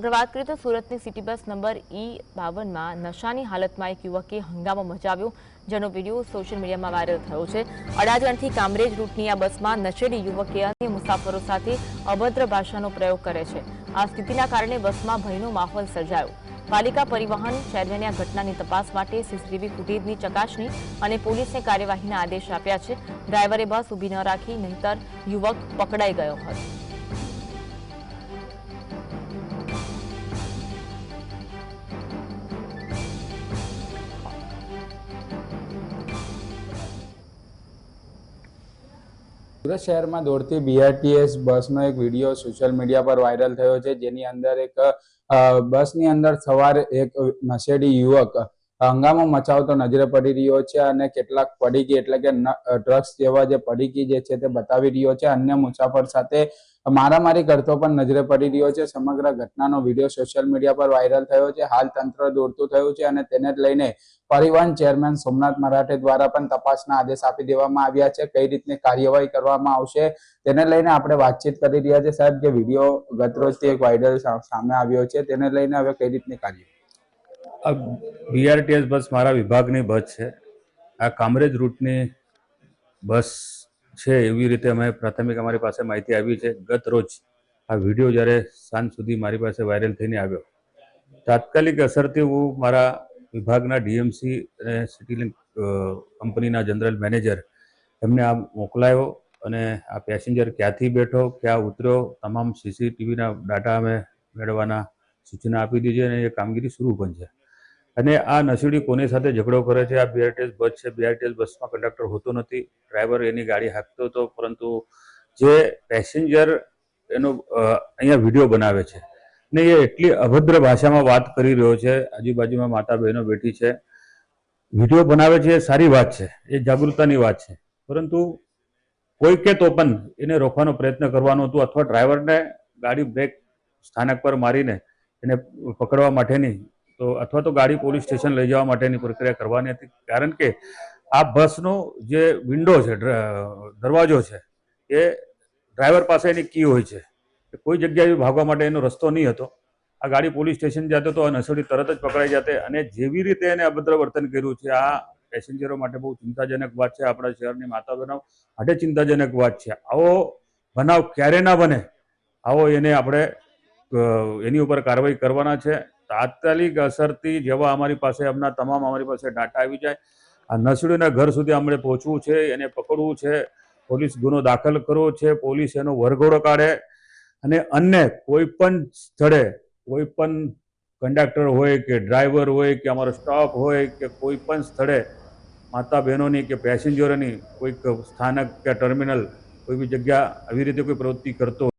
આગળ વાત કરીએ તો સુરતની સિટી બસ નંબર ઈ બાવનમાં નશાની હાલતમાં એક યુવકે હંગામો મચાવ્યો જેનો વીડિયો સોશિયલ મીડિયામાં વાયરલ થયો છે. અડાજણથી કામરેજ રૂટની આ બસમાં નશેડી યુવકે અન્ય મુસાફરો સાથે અભદ્ર ભાષાનો પ્રયોગ કરે છે. આ સ્થિતિના કારણે બસમાં ભયનો માહોલ સર્જાયો. પાલિકા પરિવહન ચેરમેને આ ઘટનાની તપાસ માટે સીસીટીવી ફૂટેજની ચકાસણી અને પોલીસને કાર્યવાહીના આદેશ આપ્યા છે. ડ્રાઈવરે બસ ઊભી ન રાખી, નહીતર યુવક પકડાઈ ગયો હતો. સુરત શહેરમાં દોડતી બીઆરટીએસ બસનો એક વીડિયો સોશિયલ મીડિયા પર વાયરલ થયો છે. જેની અંદર એક બસની અંદર સવાર એક નશેડી યુવક હંગામો મચાવતો નજરે પડી રહ્યો છે અને કેટલાક પડીકી એટલે કે ડ્રગ્સ જેવા જે પડીકી જે છે તે બતાવી રહ્યો છે. અન્ય મુસાફર સાથે મારામારી કરતો પણ નજરે પડી રહ્યો છે. સમગ્ર ઘટનાનો વીડિયો સોશિયલ મીડિયા પર વાયરલ થયો છે. હાલ તંત્ર દોડતું થયું છે અને તેને લઈને પરિવહન ચેરમેન સોમનાથ મરાઠે દ્વારા પણ તપાસના આદેશ આપી દેવામાં આવ્યા છે. કઈ રીતની કાર્યવાહી કરવામાં આવશે તેને લઈને આપણે વાતચીત કરી રહ્યા છે સાહેબ, જે વીડિયો ગતરોજથી એક વાયરલ સામે આવ્યો છે તેને લઈને હવે કઈ રીતની કાર્ય આ બીઆરટીએસ બસ મારા વિભાગની બસ છે. આ કામરેજ રૂટની બસ છે એવી રીતે અમે પ્રાથમિક અમારી પાસે માહિતી આવી છે. ગત રોજ આ વીડિયો જ્યારે સાંજ સુધી મારી પાસે વાયરલ થઈને આવ્યો. તાત્કાલિક અસરથી હું મારા વિભાગના ડીએમસી અને સિટી લિંક કંપનીના જનરલ મેનેજર એમને આ મોકલાયો અને આ પેસેન્જર ક્યાંથી બેઠો, ક્યાં ઉતર્યો, તમામ સીસીટીવીના ડાટા અમે મેળવવાના સૂચના આપી દીધી અને એ કામગીરી શરૂ પણ છે. અને આ નસીડી કોની સાથે ઝઘડો કરે છે? આ બીઆરટીએસ બસ છે. બીઆરટીએસ બસમાં કંડક્ટર હોતો નથી. ડ્રાઈવર એની ગાડી હાંકતો હતો, પરંતુ જે પેસેન્જર એનો અહીંયા વીડિયો બનાવે છે ને એ એટલી અભદ્ર ભાષામાં વાત કરી રહ્યો છે. આજુબાજુમાં માતા બહેનો બેઠી છે. વીડિયો બનાવે છે એ સારી વાત છે. એ જાગૃતતાની વાત છે. પરંતુ કોઈ કે તો પણ એને રોકવાનો પ્રયત્ન કરવાનો હતો અથવા ડ્રાઈવરને ગાડી બ્રેક સ્થાનક પર મારીને એને પકડવા માટેની તો અથવા તો ગાડી પોલીસ સ્ટેશન લઈ જવા માટેની પ્રક્રિયા કરવાની હતી. કારણ કે આ બસનો જે વિન્ડો છે દરવાજો છે, એ ડ્રાઈવર પાસે એની કી હોય છે. કોઈ જગ્યાએ ભાગવા માટે એનો રસ્તો નહીં હતો. આ ગાડી પોલીસ સ્ટેશન જતો તો નસોડી તરત જ પકડાઈ જતે અને જેવી રીતે એને અભદ્ર વર્તન કર્યું છે, આ પેસેન્જરો માટે બહુ ચિંતાજનક વાત છે. આપણા શહેરની માતા બનાવ માટે ચિંતાજનક વાત છે. આવો બનાવ ક્યારે ના બને, આવો એને આપણે એની ઉપર કાર્યવાહી કરવાના છે. તાત્કાલિક અસરથી જેવા અમારી પાસે હમણાં તમામ અમારી પાસે ડાટા આવી જાય. આ નસડીના ઘર સુધી અમને પહોંચવું છે, એને પકડવું છે, પોલીસ ગુનો દાખલ કરવો છે, પોલીસ એનો વરઘોડો કાઢે અને અન્ય કોઈ પણ સ્થળે કોઈ પણ કંડક્ટર હોય કે ડ્રાઈવર હોય કે અમારો સ્ટાફ હોય કે કોઈ પણ સ્થળે માતા બહેનોની કે પેસેન્જરોની કોઈક સ્થાનક કે ટર્મિનલ કોઈ બી જગ્યા આવી રીતે કોઈ પ્રવૃત્તિ કરતો